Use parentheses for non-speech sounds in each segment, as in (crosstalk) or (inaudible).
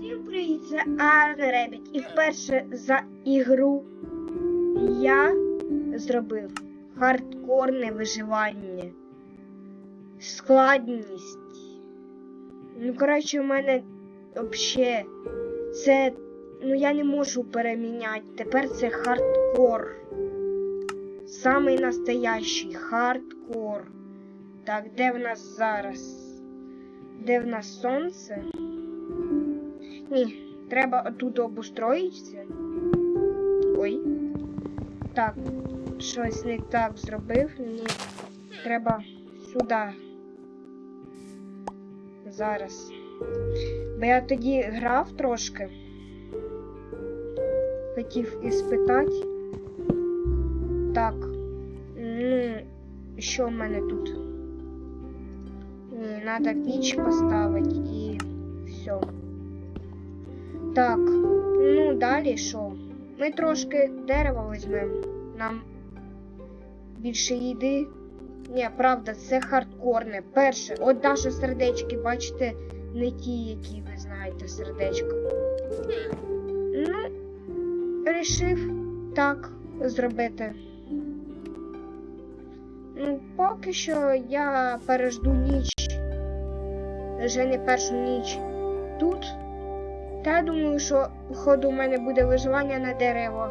Всім привіт, це Арне Ребіт. І вперше за ігру я зробив хардкорне виживання. Складність. Ну, коротше, у мене взагалі це. Ну я не можу переміняти. Тепер це хардкор. Самий настоящий хардкор. Так, де в нас зараз? Де в нас сонце? Ні, треба отут обустроїтися. Ой. Так, щось не так зробив. Ні. Треба сюди. Зараз. Бо я тоді грав трошки. Хотів іспитати. Так. Ну, що в мене тут? Ні, треба піч поставити і все. Так, ну далі що? Ми трошки дерева візьмемо. Нам більше їди. Ні, правда, це хардкорне. Перше, от наші сердечки, бачите, не ті, які ви знаєте, сердечка. Ну, рішив так зробити. Ну, поки що я пережду ніч. Вже не першу ніч тут. Та я думаю, що походу у мене буде виживання на деревах.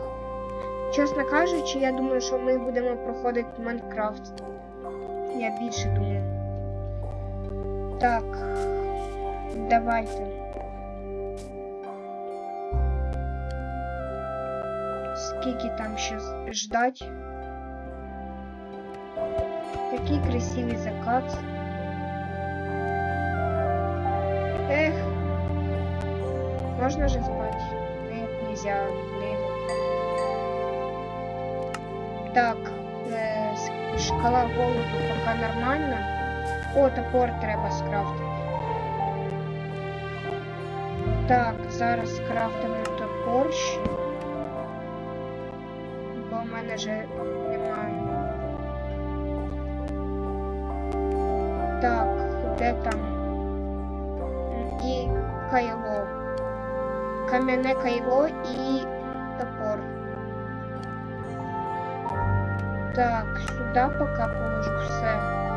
Чесно кажучи, я думаю, що ми будемо проходити Майнкрафт. Я більше думаю. Так. Давайте. Скільки там ще ждать? Такий красивий закат. Можно же спать? Нет, нельзя. Блин. Так, э, шкала голоду пока нормально. О, топор треба скрафтити. Так, зараз скрафтимо топор ще. Бо в мене же немає. Так, де там? І кайло кам'яне кайло і топор. Так, сюди поки положу все.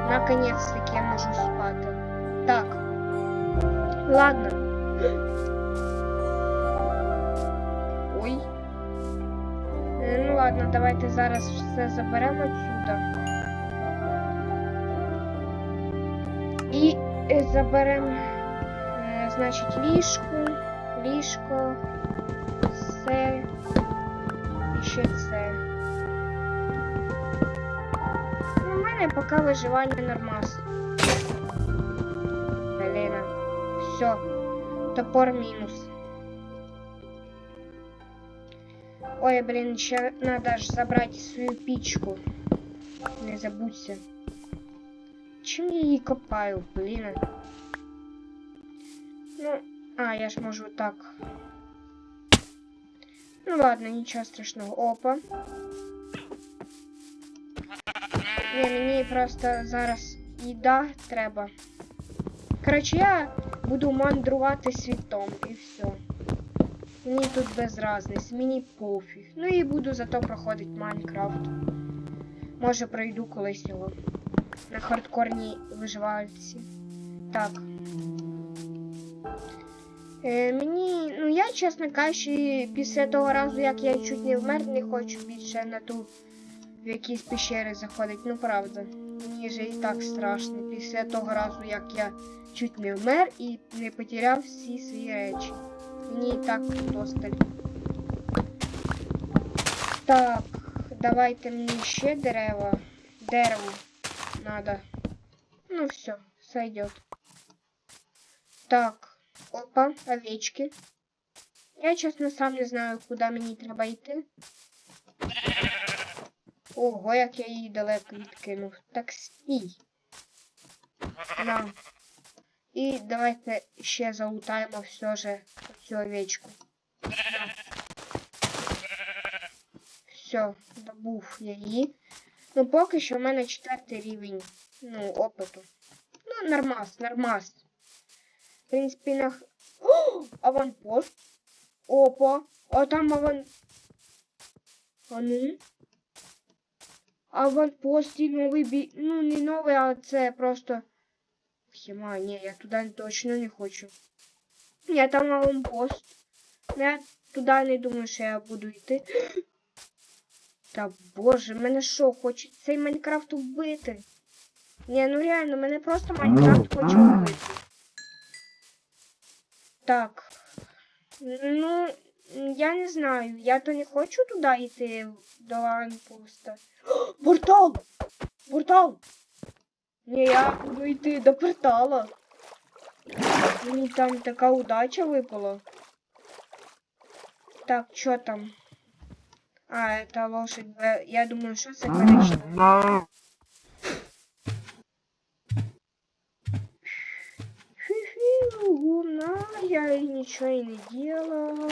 Наконец-таки я можу спати. Так. Ладно. Ой. Е, Ну ладно, давайте зараз все заберемо отсюда. І е, заберемо, е, значить, ліжку Ліжко, це і ще це. У мене поки виживання нормас. Блін. Все. Топор мінус. Ой, блін, ще надо ж забрати свою пічку. Не забудься. Чим я її копаю, блін? А, я ж можу так. Ну ладно, нічого страшного. Опа. Ні, мені просто зараз їда треба. Коротше, я буду мандрувати світом і все. Мені тут без разниці, мені пофіг. Ну і буду зато проходити Майнкрафт. Може пройду колись його. На хардкорній виживальці. Так. Е, мені, ну я, чесно кажучи, після того разу, як я чуть не вмер, не хочу більше на ту в якісь пещери заходити. Ну правда. Мені вже і так страшно. Після того разу, як я чуть не вмер і не потеряв всі свої речі. Мені і так досталь. Так, давайте мені ще дерева. Дерево надо. Ну все, сойдет. Так. Опа, овечки. Я, чесно, сам не знаю, куди мені треба йти. Ого, як я її далеко відкинув. Так стій. На. І давайте ще залутаємо все же цю овечку. Все, добув я її. Ну, поки що в мене четвертий рівень ну, опиту. Ну, нормас, нормас. В принципі, на... О! Аванпост. Опа. А там аван... А ну? Аванпост і новий бій. Ну, не новий, а це просто. Хіма, ні, я туди точно не хочу. Я там аванпост. Ну, Я туди не думаю, що я буду йти. Та (gasps) боже, мене що, хочуть цей Майнкрафт вбити? Ні, ну реально, мене просто Майнкрафт хоче вбити. Так. Ну, я не знаю. Я то не хочу туди йти до аванпоста. (gasps) Портал! Портал! Ні, я буду йти до портала. Мені там така удача випала. Так, що там? А, это лошадь. Я думаю, що це коричневе. Луна, я и ничего и не делала.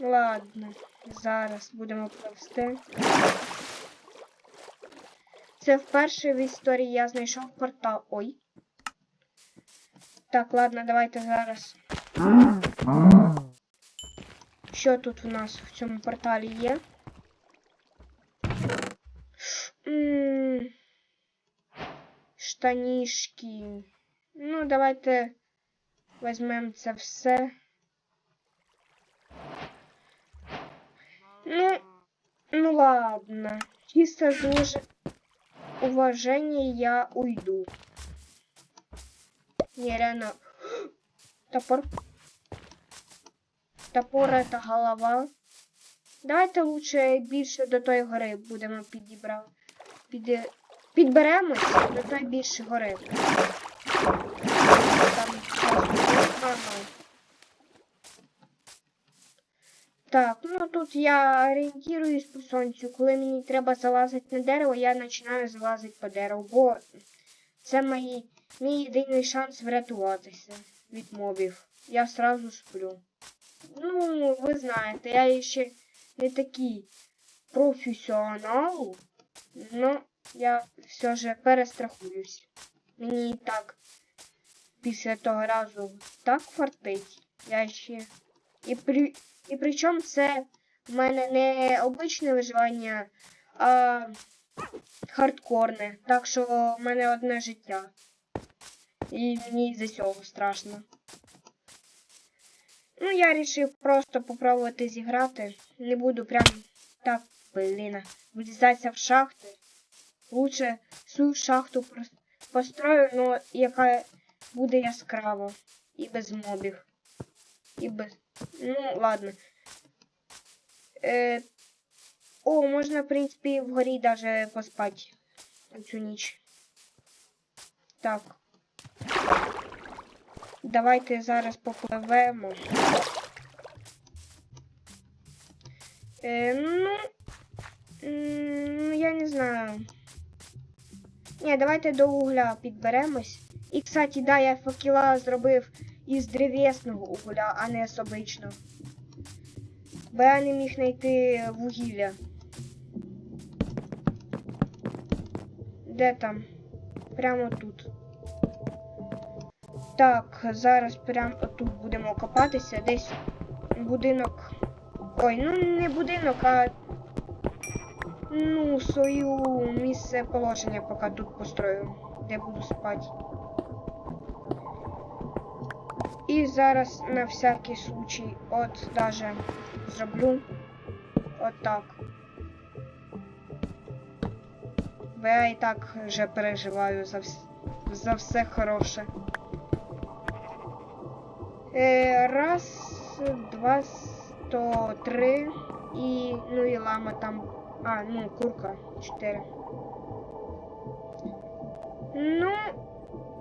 Ладно, зараз будемо провести. Це вперше в історії я знайшов портал. Ой. Так, ладно, давайте зараз. Що тут у нас в цьому порталі є? М, Штанішки. Ну, давайте візьмемо це все. Ну, ну ладно. Чисто з уж- уважения я уйду. Не, реально. Топор. Топор это голова. Давайте лучше більше до тої гори будемо підібрати. Під... Підберемось до тої більше гори. Ага. Так, ну тут я орієнтуюсь по сонцю. Коли мені треба залазити на дерево, я починаю залазити по дереву, бо це мої, мій єдиний шанс врятуватися від мобів. Я сразу сплю. Ну, ви знаєте, я ще не такий професіонал, но я все же перестрахуюсь. Мені і так після того разу так фартить. Я ще. І при. І причому це в мене не обичне виживання, а хардкорне. Так що в мене одне життя. І мені за цього страшно. Ну, я вирішив просто попробувати зіграти. Не буду прям так, блін, влізатися в шахти. Лучше свою шахту построю, но яка буде яскрава. І без мобів. І без. Ну, ладно. Е... О, можна, в принципі, вгорі даже поспати цю ніч. Так. Давайте зараз попливемо. Е, ну, ну, я не знаю. Ні, давайте до угля підберемось. І, кстати, да, я факела зробив із древесного угля, а не з обичного. Бо я не міг знайти вугілля. Де там? Прямо тут. Так, зараз прямо тут будемо копатися. Десь будинок. Ой, ну не будинок, а ну, свою місце положення поки тут построю, де буду спати. І зараз на всякий случай от даже зроблю от так. Бо я і так вже переживаю за, вс... за все хороше. Е, раз, два, сто, три. І, ну і лама там. А, ну, курка. Чотири. Ну,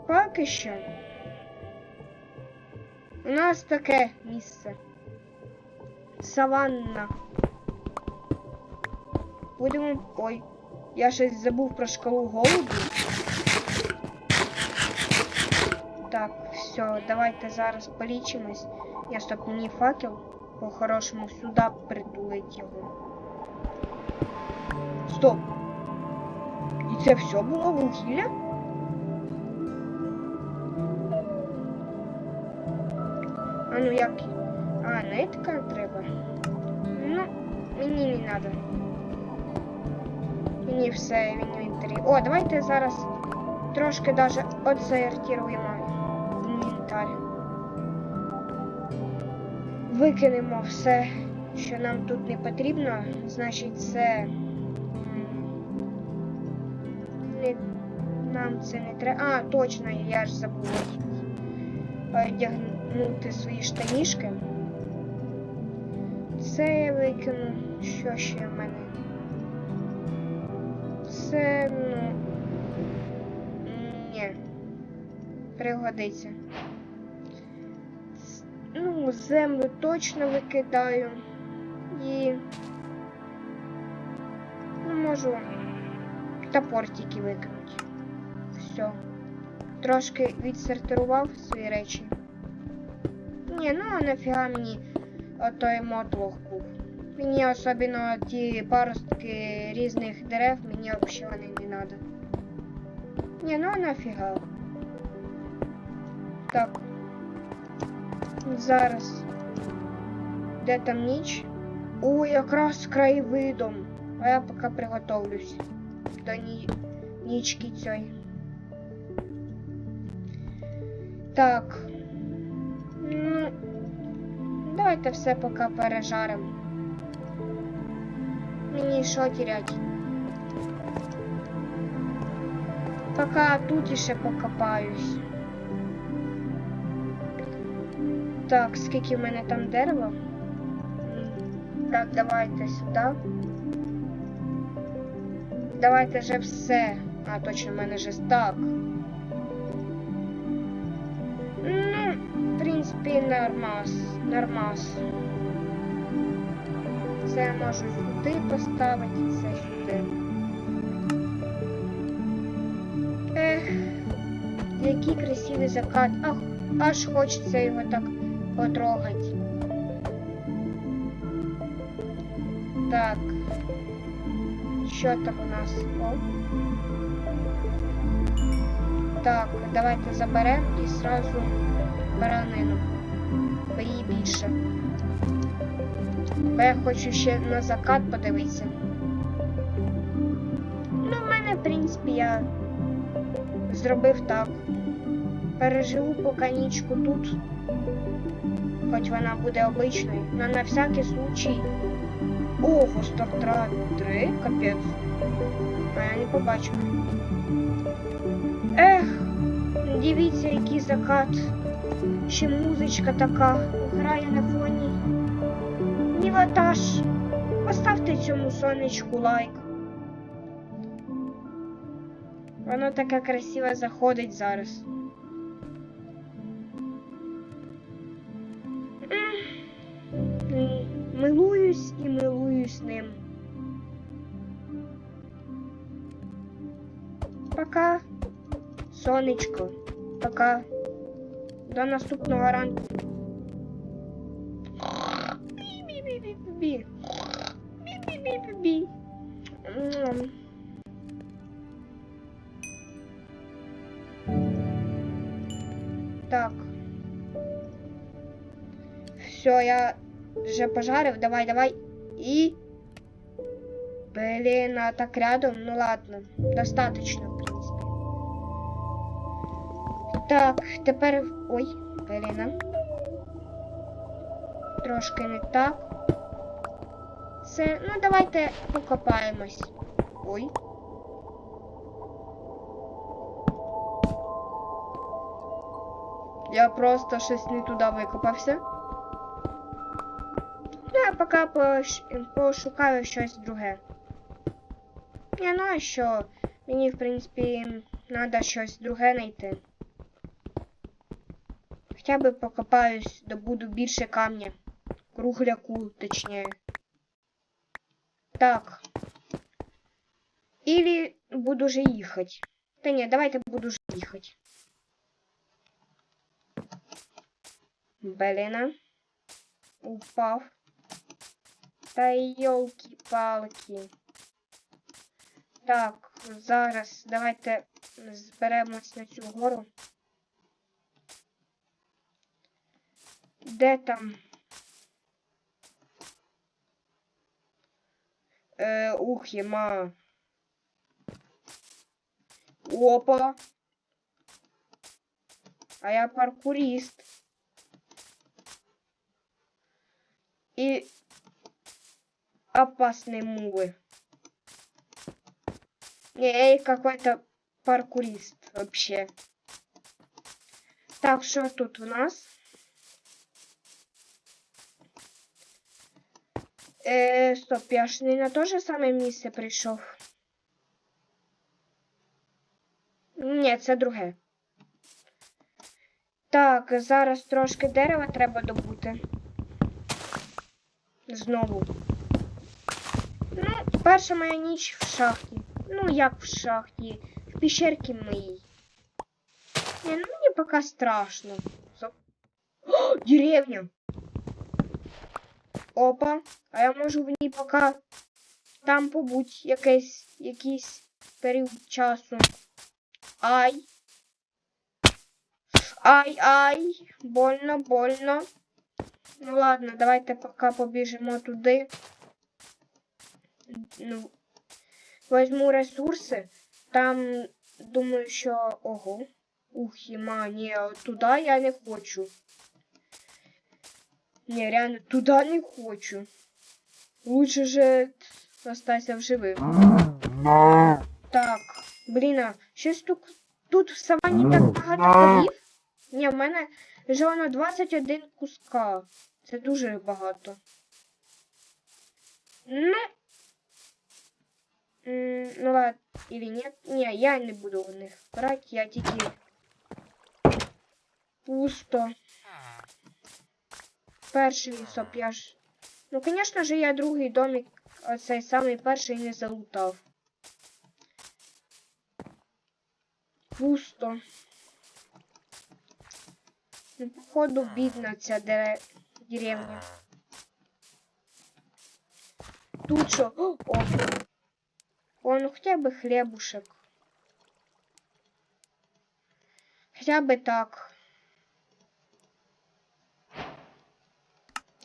поки що. У нас таке місце. Саванна. Будемо. Ой, я щось забув про шкалу голоду. Так, все, давайте зараз полічимось. Я стоп, мені факел по-хорошому сюди притулить його. Стоп! І це все було вугілля? Ну як? А, нитка треба. Ну, мені не треба. Мені все в інвентарі. О, давайте зараз трошки даже отсортируємо інвентар. Викинемо все, що нам тут не потрібно. Значить, це. Не, нам це не треба. А, точно, я ж забула одягнути свої штанішки. Це я викину. Що ще в мене? Це, ну. Ні. Пригодиться. Ну, землю точно викидаю. І. Ну, можу топор тільки викинути. Все. Трошки відсортирував свої речі. Ні, ну нафіга мені отой мотлох був. Мені особливо ті паростки різних дерев, мені взагалі не треба. Ні, ну нафіга. Так. Зараз. Де там ніч? О, якраз краєвидом. А я поки приготовлюсь до ні... нічки цієї. Так. Ну, давайте все поки пережаримо. Мені що терять? Поки тут іще покопаюсь. Так, скільки в мене там дерева? Так, давайте сюди. Давайте вже все. А, точно, в мене вже так. Принципі, нормас. Це можу сюди поставити, це сюди. Ех, який красивий закат. Ах, аж хочеться його так потрогати. Так. Що там у нас? О. Так, давайте заберемо і сразу баранину. Її більше. Бо я хочу ще на закат подивитися. Ну, в мене, в принципі, я зробив так. Переживу поки нічку тут. Хоч вона буде обичною. Но на всякий случай. Ого, стартра 3, капець. А я не побачив. Ех, дивіться, який закат. Ще музичка така грає на фоні. Мілотаж. Поставте цьому сонечку лайк. Воно таке красиво заходить зараз. Милуюсь і милуюсь ним. Пока, сонечко. Пока. До наступного ранку. Бі-бі-бі-бі-бі. Бі-бі-бі-бі-бі. М. Так. Все, я вже пожарив. Давай, давай. І. Блін, а так рядом. Ну ладно. Достаточно, Так, тепер. Ой, блін. Трошки не так. Це. Ну, давайте покопаємось. Ой. Я просто щось не туди викопався. Ну, я поки пош... пошукаю щось друге. Я знаю, що мені, в принципі, треба щось друге знайти. Хоча покопаюсь, добуду більше камня. Кругляку, точніше. Так. Или буду вже їхати. Та ні, давайте буду вже їхати. Блін. Упав. Та йолки-палки. Так, зараз давайте зберемось на цю гору. Де там? Е, ух, єма. Опа. А я паркурист. И опасные мувы. Я какой-то паркурист вообще. Так, что тут у нас? Е, стоп, я ж не на те же саме місце прийшов. Ні, це друге. Так, зараз трошки дерева треба добути. Знову. Ну, перша моя ніч в шахті. Ну, як в шахті, в піщерці моїй. Ні, ну мені поки страшно. О, деревня! Опа, а я можу в ній поки там побудь якийсь, якийсь період часу. Ай. Ай, ай, больно, больно. Ну ладно, давайте поки побіжимо туди. Ну, возьму ресурси. Там думаю, що. Ого. Ух, єма, ні, туди я не хочу. Ні, реально, туди не хочу. Лучше же остатися в живих. Так, блін, а щось тут, тут в савані так багато корів. Ні, в мене вже воно 21 куска. Це дуже багато. Ну. Ну ладно, или нет? Ні, я не буду в них брати, я тільки пусто. Перший лісоп, я ж. Ну, звісно ж, я другий домик, оцей самий перший не залутав. Пусто. Ну, походу, бідна ця дере... деревня. Тут що? О. О, ну хоча б хлебушек. Хоча б так.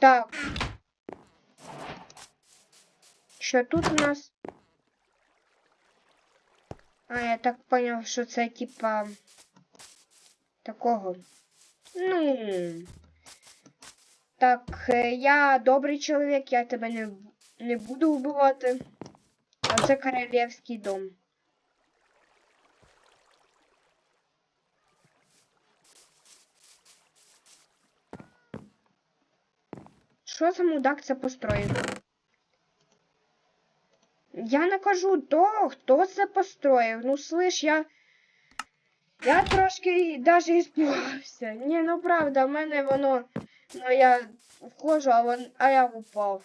Так. Що тут у нас? А, я так поняв, що це типа такого. Ну. Так, е, я добрий чоловік, я тебе не, не буду вбивати. А це королівський дом. Що за мудак це построїв? Я не кажу то, хто це построїв. Ну, слиш, я. Я трошки даже іспугався. Ні, ну правда, в мене воно. Ну я входжу, а, вон, а я упав.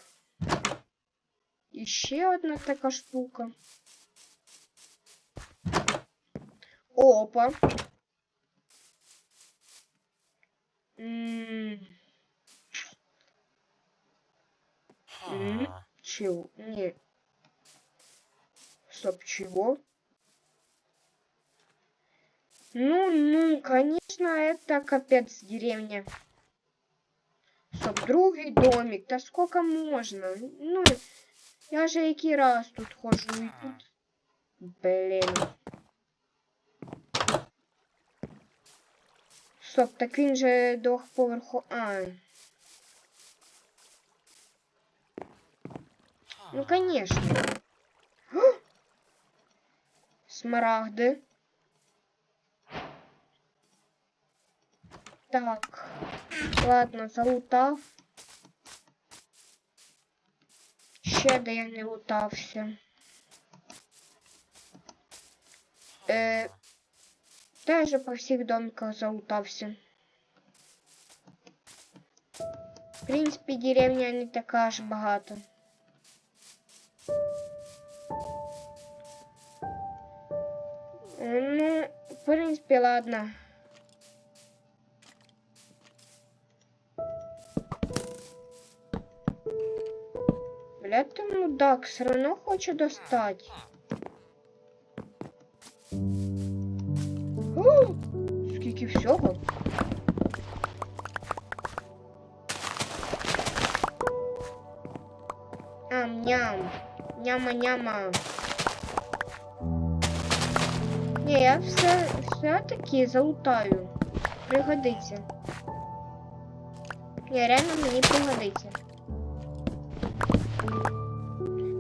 І ще одна така штука. Опа. Чего? Не. Стоп, чего? Ну, ну, конечно, это капец деревня. Стоп, другий домик. Да сколько можно? Ну, я же який раз тут хожу и тут. Блин. Стоп, так він же двохповерхо... А. Ну, конечно. (gasps) О! Смарагди. Так. Ладно, залутав. Ще де я не лутався. Е, теж по всіх домиках залутався. В принципі, деревня не така аж багата. Ну, в принципе, ладно. Бля, ты мудак, все равно хочу достать. О, скільки все. Ам-ням. Няма-няма. Ні, я все, все-таки залутаю. Пригодиться. Ні, реально мені пригодиться.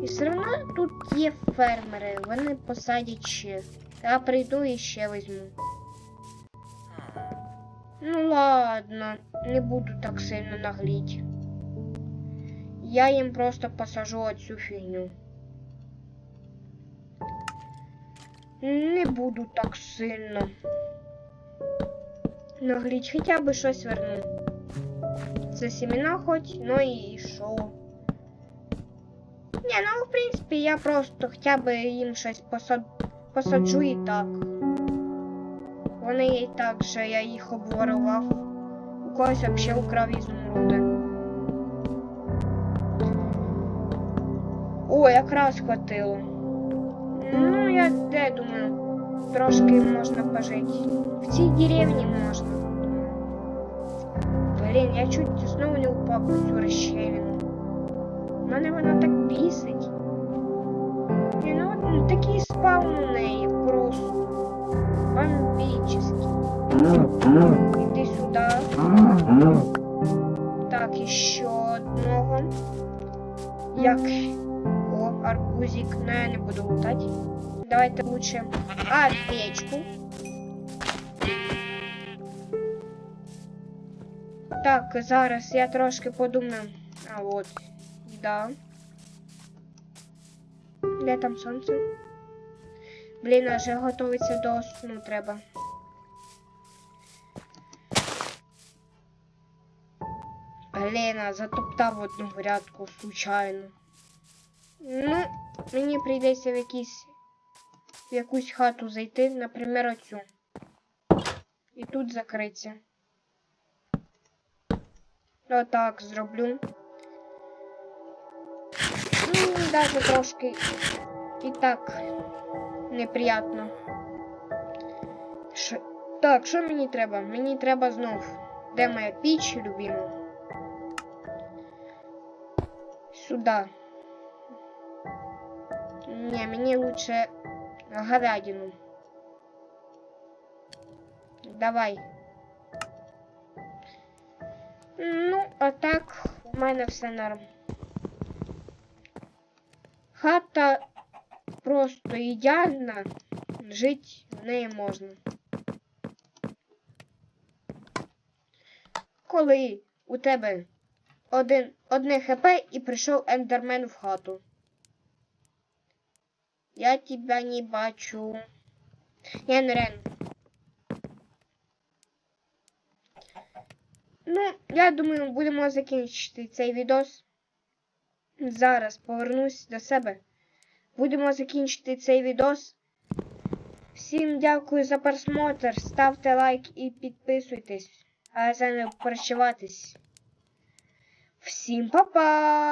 І все одно тут є фермери, вони посадять ще. Я прийду і ще візьму. Ну ладно, не буду так сильно нагліть. Я їм просто посажу оцю фігню. Не буду так сильно. Нагліть, хоча б щось верну. Це семена хоч, ну і що. Ні, ну в принципі я просто хоча б їм щось посад... посаджу і так. Вони і так же я їх обворував. У когось взагалі украв ізумруди. О, якраз хватило. Ну, я де думаю, трошки можна пожити. В цій деревні можна. Блін, я чуть знову не упав у цю розщелину. Мене вона так бісить. І ну от такий спаун у неї просто бомбічний. Іди сюди. Так, ще одного. Як. Арбузик. Но я не буду лутать. Давайте лучше овечку. Так, зараз я трошки подумаю. А от. Да. Де там сонце? Блін, а вже готується до сну треба. Блін, затоптав одну грядку случайно. Мені прийдеться в якийсь в якусь хату зайти, наприклад, оцю. І тут закритися. Отак зроблю. Ну, даже трошки і так неприятно. Ш... Так, що мені треба? Мені треба знов. Де моя піч, любима? Сюда. Не, мені лучше говядину. Давай. Ну, а так, у мене все норм. Хата просто ідеальна. Жити в неї можна. Коли у тебе один, одне хп і прийшов ендермен в хату. Я тебя не бачу. Я реально. Ну, я думаю, будемо закінчити цей відос. Зараз повернусь до себе. Будемо закінчити цей відос. Всім дякую за просмотр. Ставте лайк і підписуйтесь. А за не прощаватись. Всім па-па!